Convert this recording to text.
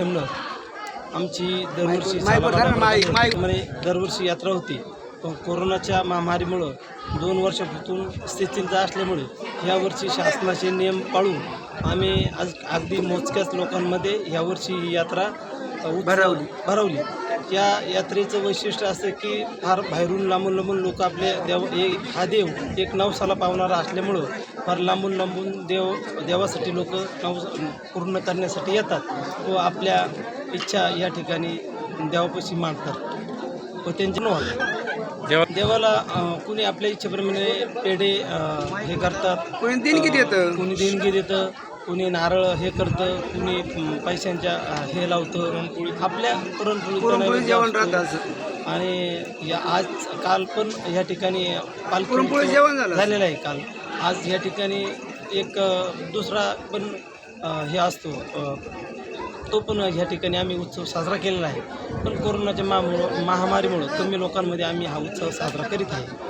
खेमणं. आमची दरवर्षी प्रमाणे दरवर्षी यात्रा होती. पण कोरोनाच्या महामारीमुळं दोन वर्षापासून स्थितींचा असल्यामुळे यावर्षी शासनाचे नियम पाळून आम्ही आज अगदी मोजक्याच लोकांमध्ये यावर्षी ही यात्रा भरवली. भरवली. या यात्रेचं वैशिष्ट्य असं की फार बाहेरून लांबून लांबून लोक आपले देव हे हा देव एक नवसाला पावणारा असल्यामुळं फार लांबून लांबून देव देवासाठी लोक नवस पूर्ण करण्यासाठी येतात व आपल्या इच्छा या ठिकाणी देवापाशी मांडतात व त्यांचे नव्हतं देवाला कुणी आपल्या इच्छेप्रमाणे पेढे हे करतात. कोणी देणगी देतं. कुणी देणगी देतं कुणी नारळ हे करतं कुणी पैशांच्या हे लावतं आपल्या पुरणपोळीचं पुरणपोळी जेवण. राहतं असं आणि या आज काल पण या ठिकाणी पुरणपोळी जेवण झालं. झालेला आहे काल आज या ठिकाणी एक दुसरा पण हे असतो तो पण ह्या ठिकाणी आम्ही उत्सव साजरा केलेला आहे पण कोरोनाच्या महामुळं महामारीमुळं कमी लोकांमध्ये आम्ही हा उत्सव साजरा करीत आहे